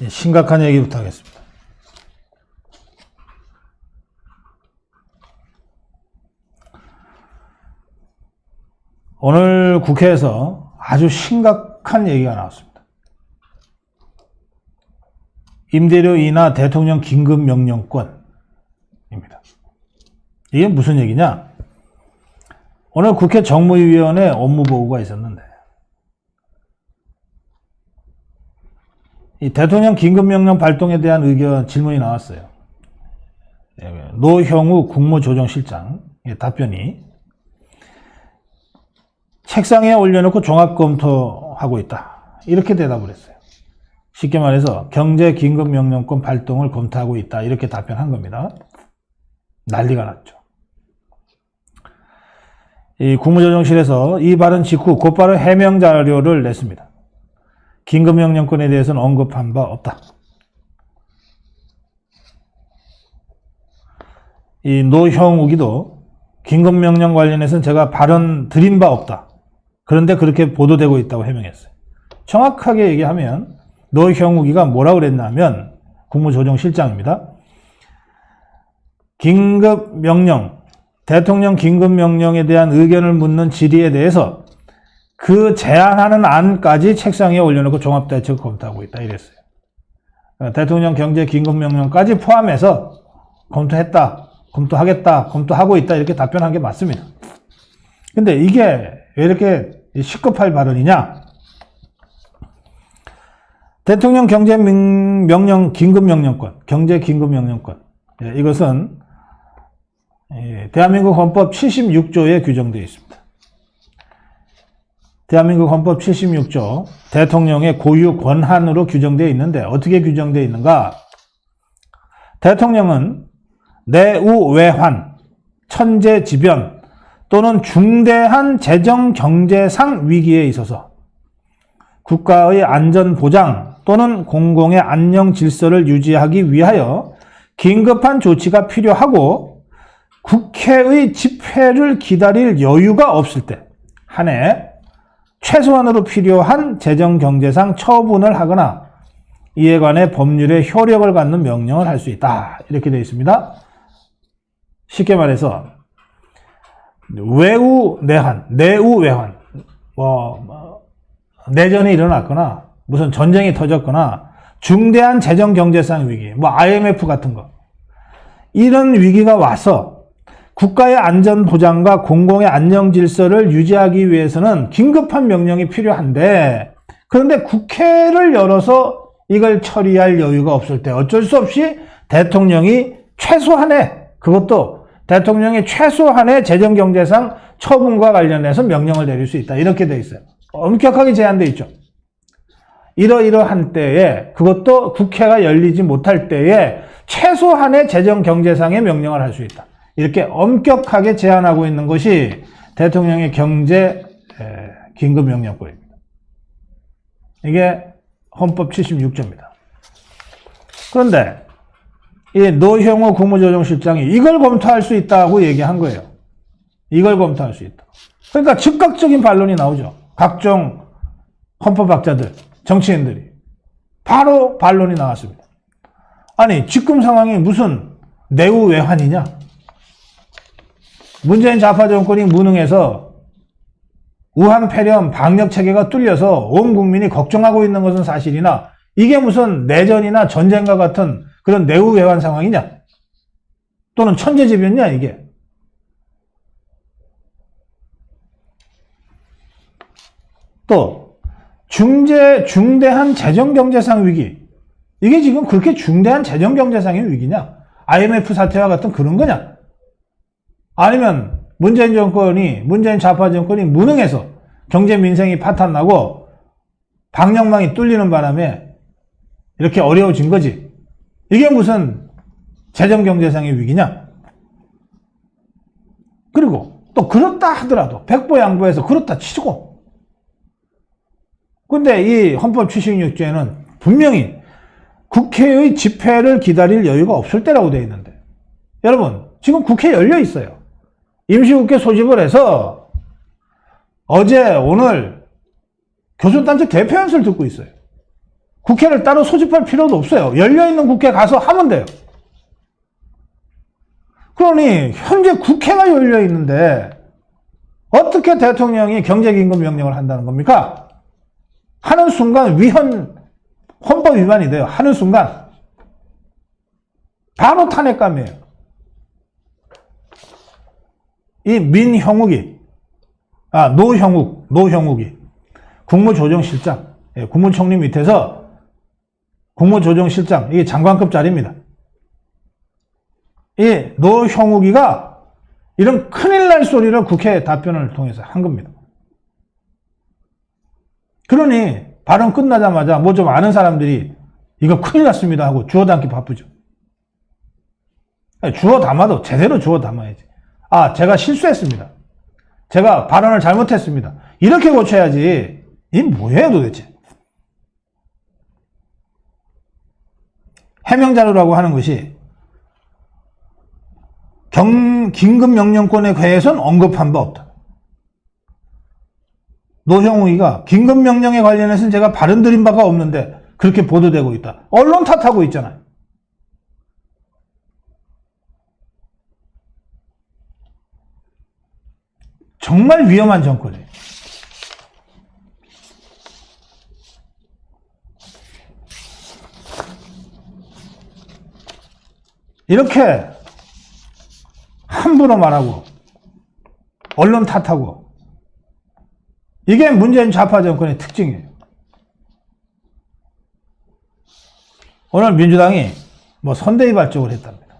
예, 심각한 얘기부터 하겠습니다. 오늘 국회에서 아주 심각한 얘기가 나왔습니다. 임대료 인하 대통령 긴급 명령권입니다. 이게 무슨 얘기냐? 오늘 국회 정무위원회 업무보고가 있었는데 이 대통령 긴급명령 발동에 대한 의견 질문이 나왔어요. 예, 노형우 국무조정실장의 답변이 책상에 올려놓고 종합 검토하고 있다. 이렇게 대답을 했어요. 쉽게 말해서 경제 긴급명령권 발동을 검토하고 있다. 이렇게 답변한 겁니다. 난리가 났죠. 이 국무조정실에서 이 발언 직후 곧바로 해명 자료를 냈습니다. 긴급명령권에 대해서는 언급한 바 없다. 이 노형욱이도 긴급명령 관련해서는 제가 발언 드린 바 없다. 그런데 그렇게 보도되고 있다고 해명했어요. 정확하게 얘기하면 노형욱이가 뭐라고 그랬냐면 국무조정실장입니다. 긴급명령, 대통령 긴급명령에 대한 의견을 묻는 질의에 대해서 그 제안하는 안까지 책상에 올려놓고 종합대책 검토하고 있다 이랬어요. 그러니까 대통령 경제 긴급명령까지 포함해서 검토했다, 검토하겠다, 검토하고 있다 이렇게 답변한 게 맞습니다. 근데 이게 왜 이렇게 시급할 발언이냐? 대통령 경제 명- 명령 긴급 명령권, 경제 긴급 명령권 예, 이것은 예, 대한민국 헌법 76조에 규정되어 있습니다. 대한민국 헌법 76조 대통령의 고유 권한으로 규정되어 있는데 어떻게 규정되어 있는가? 대통령은 내우외환, 천재지변 또는 중대한 재정 경제상 위기에 있어서 국가의 안전 보장 또는 공공의 안녕 질서를 유지하기 위하여 긴급한 조치가 필요하고 국회의 집회를 기다릴 여유가 없을 때 한해 최소한으로 필요한 재정 경제상 처분을 하거나 이에 관해 법률의 효력을 갖는 명령을 할 수 있다. 이렇게 되어 있습니다. 쉽게 말해서 외우 내한, 내우 외환, 뭐, 뭐 내전이 일어났거나 무슨 전쟁이 터졌거나 중대한 재정 경제상 위기, 뭐 IMF 같은 거 이런 위기가 와서 국가의 안전 보장과 공공의 안녕 질서를 유지하기 위해서는 긴급한 명령이 필요한데 그런데 국회를 열어서 이걸 처리할 여유가 없을 때 어쩔 수 없이 대통령이 최소한의 그것도 대통령이 최소한의 재정 경제상 처분과 관련해서 명령을 내릴 수 있다. 이렇게 돼 있어요. 엄격하게 제한돼 있죠. 이러이러한 때에 그것도 국회가 열리지 못할 때에 최소한의 재정 경제상의 명령을 할 수 있다. 이렇게 엄격하게 제한하고 있는 것이 대통령의 경제 에, 긴급명령권입니다. 이게 헌법 76조입니다. 그런데 이 노형호 국무조정실장이 이걸 검토할 수 있다고 얘기한 거예요. 이걸 검토할 수 있다. 그러니까 즉각적인 반론이 나오죠. 각종 헌법학자들, 정치인들이 바로 반론이 나왔습니다. 아니 지금 상황이 무슨 내우 외환이냐? 문재인 좌파 정권이 무능해서 우한 폐렴 방역 체계가 뚫려서 온 국민이 걱정하고 있는 것은 사실이나 이게 무슨 내전이나 전쟁과 같은 그런 내우 외환 상황이냐? 또는 천재지변이냐 이게? 또 중재 중대한 재정 경제상 위기 이게 지금 그렇게 중대한 재정 경제상의 위기냐? IMF 사태와 같은 그런 거냐? 아니면 문재인 정권이 문재인 좌파 정권이 무능해서 경제 민생이 파탄나고 방역망이 뚫리는 바람에 이렇게 어려워진 거지. 이게 무슨 재정 경제상의 위기냐? 그리고 또 그렇다 하더라도 백보 양보해서 그렇다 치고 근데 이 헌법 76조에는 분명히 국회의 집회를 기다릴 여유가 없을 때라고 되어 있는데 여러분 지금 국회 열려 있어요. 임시국회 소집을 해서 어제 오늘 교수단체 대표 연설을 듣고 있어요. 국회를 따로 소집할 필요도 없어요. 열려있는 국회 가서 하면 돼요. 그러니 현재 국회가 열려있는데 어떻게 대통령이 경제긴급 명령을 한다는 겁니까? 하는 순간 위헌 헌법 위반이 돼요. 하는 순간 바로 탄핵감이에요. 이 민형욱이 아 노형욱 노형욱이 국무조정실장 예, 국무총리 밑에서 국무조정실장 이게 장관급 자리입니다. 이 노형욱이가 이런 큰일 날 소리를 국회 답변을 통해서 한 겁니다. 그러니 발언 끝나자마자 뭐 좀 아는 사람들이 이거 큰일 났습니다 하고 주워 담기 바쁘죠. 주워 담아도 제대로 주워 담아야지. 아, 제가 실수했습니다. 제가 발언을 잘못했습니다. 이렇게 고쳐야지. 이 뭐예요 도대체? 해명자료라고 하는 것이 경, 긴급명령권에 관해서는 언급한 바 없다. 노형우이가 긴급명령에 관련해서는 제가 발언 드린 바가 없는데 그렇게 보도되고 있다. 언론 탓하고 있잖아요. 정말 위험한 정권이에요. 이렇게 함부로 말하고 언론 탓하고 이게 문재인 좌파 정권의 특징이에요. 오늘 민주당이 뭐 선대위 발족을 했답니다.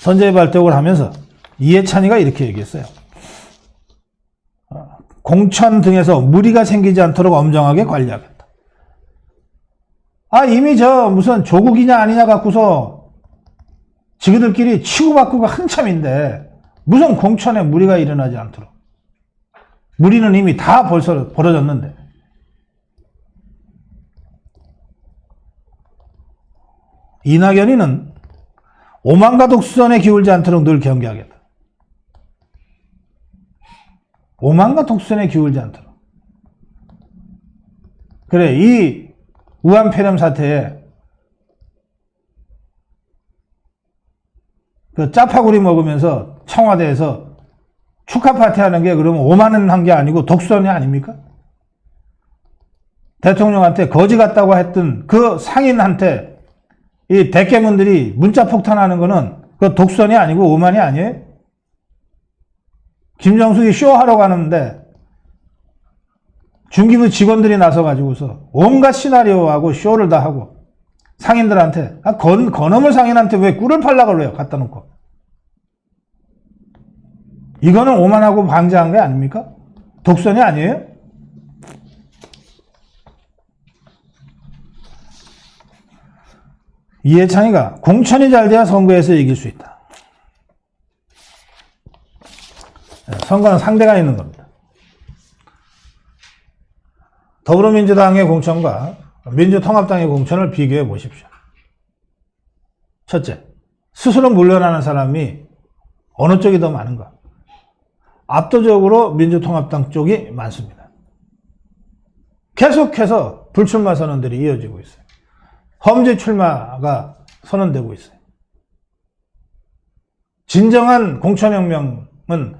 선대위 발족을 하면서 이해찬이가 이렇게 얘기했어요. 어, 공천 등에서 무리가 생기지 않도록 엄정하게 관리하겠다. 아, 이미 저 무슨 조국이냐 아니냐 갖고서 지그들끼리 치고받고가 한참인데 무슨 공천에 무리가 일어나지 않도록. 무리는 이미 다 벌써 벌어졌는데. 이낙연이는 오만과 독선에 기울지 않도록 늘 경계하겠다. 오만과 독선에 기울지 않도록. 그래, 이 우한 폐렴 사태에 그 짜파구리 먹으면서 청와대에서 축하 파티 하는 게 그러면 오만원 한게 아니고 독선이 아닙니까? 대통령한테 거지 같다고 했던 그 상인한테 이 대깨문들이 문자 폭탄하는 거는 그 독선이 아니고 오만이 아니에요? 김정숙이 쇼하러 가는데 중기부 직원들이 나서가지고서 온갖 시나리오하고 쇼를 다 하고 상인들한테 아, 건, 건어물 상인한테 왜 꿀을 팔라 그래요 갖다 놓고 이거는 오만하고 방지한 게 아닙니까? 독선이 아니에요? 이해찬이가 공천이 잘 돼야 선거에서 이길 수 있다. 선거는 상대가 있는 겁니다. 더불어민주당의 공천과 민주통합당의 공천을 비교해 보십시오. 첫째, 스스로 물러나는 사람이 어느 쪽이 더 많은가? 압도적으로 민주통합당 쪽이 많습니다. 계속해서 불출마 선언들이 이어지고 있어요. 험지 출마가 선언되고 있어요. 진정한 공천혁명은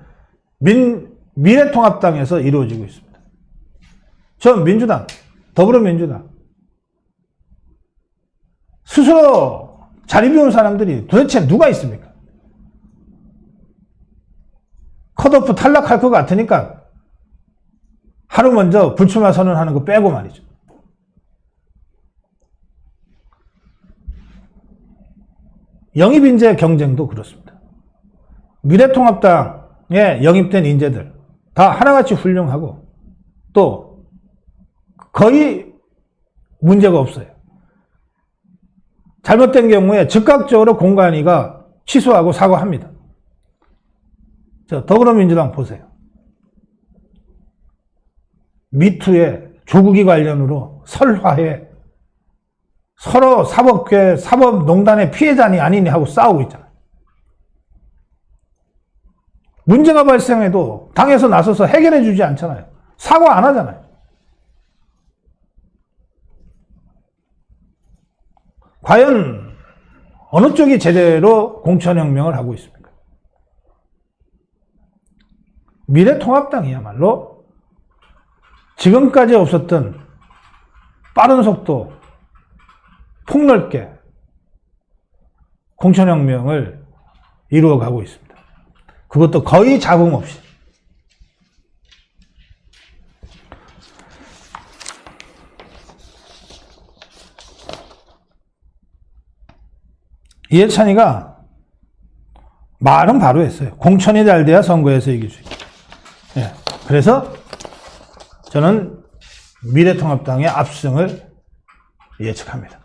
민, 미래통합당에서 이루어지고 있습니다. 저 민주당, 더불어민주당, 스스로 자리 비운 사람들이 도대체 누가 있습니까? 컷오프 탈락할 것 같으니까 하루 먼저 불출마 선언하는 거 빼고 말이죠. 영입인재 경쟁도 그렇습니다. 미래통합당 에 영입된 인재들 다 하나같이 훌륭하고 또 거의 문제가 없어요. 잘못된 경우에 즉각적으로 공관위가 취소하고 사과합니다. 자, 더불어민주당 보세요. 미투에 조국이 관련으로 설화에 서로 사법계, 사법농단의 피해자니 아니니 하고 싸우고 있잖아요. 문제가 발생해도 당에서 나서서 해결해 주지 않잖아요. 사과 안 하잖아요. 과연 어느 쪽이 제대로 공천혁명을 하고 있습니까? 미래통합당이야말로 지금까지 없었던 빠른 속도, 폭넓게 공천혁명을 이루어가고 있습니다. 그것도 거의 잡음 없이. 이해찬이가 말은 바로 했어요. 공천이 잘 돼야 선거에서 이길 수 있다. 예. 그래서 저는 미래통합당의 압승을 예측합니다.